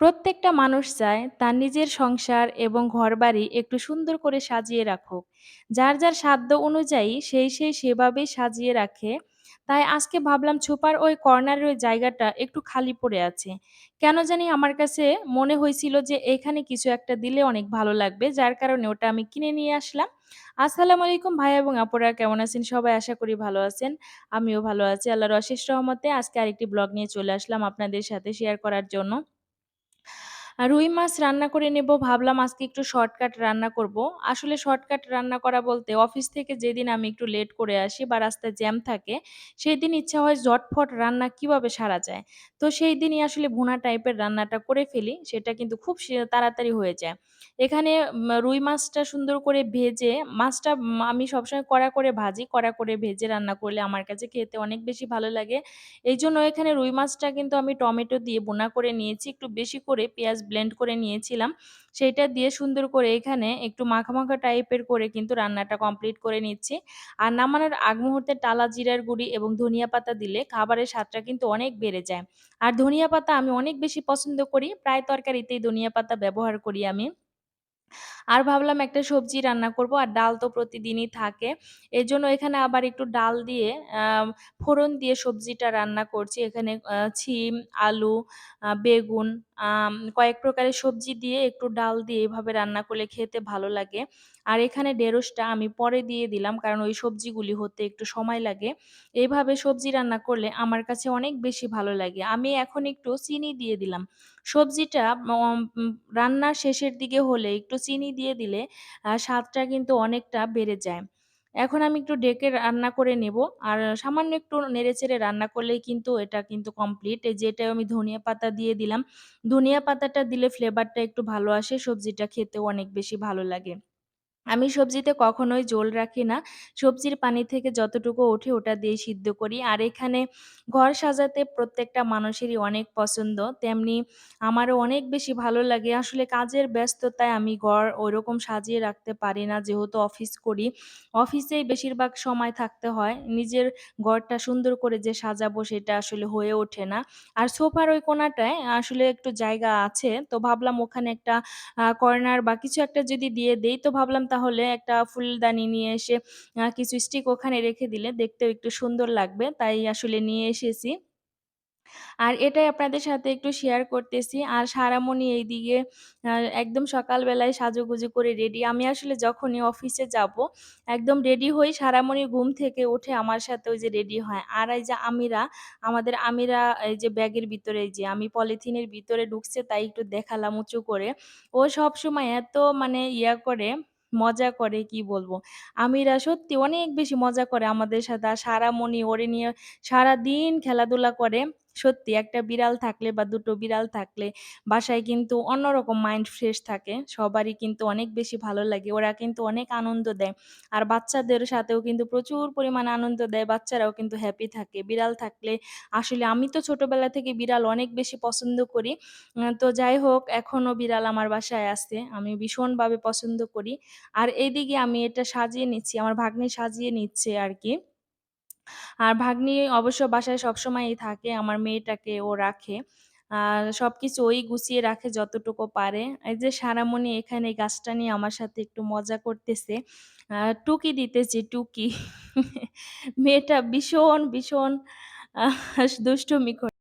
প্রত্যেকটা মানুষ চায় তার নিজের সংসার এবং ঘরবাড়ি একটু সুন্দর করে সাজিয়ে রাখুক। যার, যার সাধ্য অনুযায়ী সেই, সেই সেভাবেই সাজিয়ে রাখে। তাই আজকে ভাবলাম ছোপার ওই কর্নারের ওই জায়গাটা একটু খালি পড়ে আছে। কেন জানি আমার কাছে মনে হয়েছিল যে এখানে কিছু একটা দিলে অনেক ভালো লাগবে। যার কারণে ওটা আমি কিনে নিয়ে আসলাম। আসসালামু আলাইকুম ভাই এবং আপুরা কেমন আছেন সবাই? আশা করি ভালো আছেন। আমিও ভালো আছি। আল্লাহর অশেষ রহমতে আজকে আরেকটি ব্লগ নিয়ে চলে আসলাম আপনাদের সাথে শেয়ার করার জন্য। আ রুই মাছ রান্না করে নেব ভাবলাম আজকে একটু শর্টকাট রান্না করব। আসলে শর্টকাট রান্না করা বলতে অফিস থেকে যেদিন আমি একটু লেট করে আসি বা রাস্তায় জ্যাম থাকে, সেই দিন ইচ্ছা হয় ঝটফট রান্না কীভাবে সারা যায়। তো সেই দিনই আসলে ভুনা টাইপের রান্নাটা করে ফেলি। সেটা কিন্তু খুব তাড়াতাড়ি হয়ে যায়। এখানে রুই মাছটা সুন্দর করে ভেজে মাছটা আমি সবসময় কড়া করে ভাজি। কড়া করে ভেজে রান্না করলে আমার কাছে খেতে অনেক বেশি ভালো লাগে। এই জন্য এখানে রুই মাছটা কিন্তু আমি টমেটো দিয়ে বোনা করে নিয়েছি। একটু বেশি করে পেঁয়াজ ব্লেন্ড করে নিয়েছিলাম। সেইটা দিয়ে সুন্দর করে এখানে একটু মাখা, মাখা টাইপের করে কিন্তু রান্নাটা কমপ্লিট করে নিচ্ছি। আর নামানোর আগ মুহূর্তে টালা জিরার গুঁড়ি এবং ধনিয়া পাতা দিলে খাবারের স্বাদটা কিন্তু অনেক বেড়ে যায়। আর ধনিয়া পাতা আমি অনেক বেশি পছন্দ করি। প্রায় তরকারিতেই ধনিয়া পাতা ব্যবহার করি আমি। আর ভাবলাম একটা সবজি রান্না করব আর ডাল তো প্রতিদিনই থাকে। এজন্য এখানে আবার একটু ডাল দিয়ে ফোড়ন দিয়ে সবজিটা রান্না করছি। এখানে ছিম, আলু, বেগুন, কয়েক প্রকারের সবজি দিয়ে একটু ডাল দিয়ে এভাবে রান্না করলে খেতে ভালো লাগে। আর এখানে ঢেঁড়সটা আমি পরে দিয়ে দিলাম, কারণ ওই সবজিগুলি হতে একটু সময় লাগে। এভাবে সবজি রান্না করলে আমার কাছে অনেক বেশি ভালো লাগে। আমি এখন একটু চিনি দিয়ে দিলাম। সবজিটা রান্নার শেষের দিকে হলে একটু চিনি দিয়ে দিলে স্বাদটা কিন্তু অনেকটা বেড়ে যায়। এখন আমি একটু ডেকে রান্না করে নেব। আর সামান্য একটু নেড়েচেড়ে রান্না করলেই কিন্তু এটা কিন্তু কমপ্লিট। এই যে এটা আমি ধনিয়া পাতা দিয়ে দিলাম। ধনিয়া পাতাটা দিলে ফ্লেভারটা একটু ভালো আসে, সবজিটা খেতেও অনেক বেশি ভালো লাগে। আমি সবজিতে কখনোই ঝোল রাখি না। সবজির পানি থেকে যতটুকু ওঠে ওটা দিয়ে সিদ্ধ করি। আর এখানে ঘর সাজাতে প্রত্যেকটা মানুষেরই অনেক পছন্দ। তেমনি আমারও অনেক বেশি ভালো লাগে। আসলে কাজের ব্যস্ততায় আমি ঘর ওইরকম সাজিয়ে রাখতে পারি না যেহেতু অফিস করি। অফিসেই বেশিরভাগ সময় থাকতে হয়। নিজের ঘরটা সুন্দর করে যে সাজাবো সেটা আসলে হয়ে ওঠে না। আর সোফার ওই কোণাটায় আসলে একটু জায়গা আছে। তো ভাবলাম ওখানে একটা কর্নার বা কিছু একটা যদি দিয়ে দেই, তো ভাবলাম তাহলে একটা ফুলদানি নিয়ে এসে কিছু স্টিক ওখানে রেখে দিলে দেখতেও একটু সুন্দর লাগবে। তাই আসলে নিয়ে এসেছি। আর এটাই আপনাদের সাথে একটু শেয়ার করতেছি। আর সারামণি এইদিকে একদম সকালবেলায় সাজুগুজু করে রেডি। আমি আসলে যখনই অফিসে যাব একদম রেডি হই সারামণি ঘুম থেকে উঠে আমার সাথে ওই যে রেডি হয়। আর এই যে আমিরা, আমাদের আমিরা এই যে ব্যাগের ভিতরে যে আমি পলিথিনের ভিতরে ঢুকছে তাই একটু দেখালাম উঁচু করে। ও সবসময় এত মানে ইয়া করে, মজা করে কি বলব। আমিরা সত্যি অনেক বেশি মজা করে আমাদের সাথে। আর সারামণি ওরে নিয়ে সারাদিন খেলাধুলা করে। সত্যি একটা বিড়াল থাকলে বা দুটো বিড়াল থাকলে বাসায় কিন্তু অন্যরকম মাইন্ড ফ্রেশ থাকে। সবারই কিন্তু অনেক বেশি ভালো লাগে। ওরা কিন্তু অনেক আনন্দ দেয়। আর বাচ্চাদের সাথেও কিন্তু প্রচুর পরিমাণে আনন্দ দেয়। বাচ্চারাও কিন্তু হ্যাপি থাকে। বিড়াল থাকলে আসলে আমি তো ছোটবেলা থেকে বিড়াল অনেক বেশি পছন্দ করি। তো যাই হোক এখনও বিড়াল আমার বাসায় আছে। আমি ভীষণভাবে পছন্দ করি। আর এইদিকে আমি এটা সাজিয়ে নিচ্ছি। আমার ভাগ্নি সাজিয়ে নিচ্ছে আরকি। আর ভাগ্নি অবশ্য বাসায় সবসময়ই থাকে। আমার মেয়েটাকে ও রাখে। আর সবকিছু ওই গুছিয়ে রাখে যতটুকু পারে। এই যে সারামণি এখানে গাছটা নিয়ে আমার সাথে একটু মজা করতেছে। আ টুকি দিতেছি টুকি। মেয়েটা ভীষণ, ভীষণ আ দুষ্টুমি করে।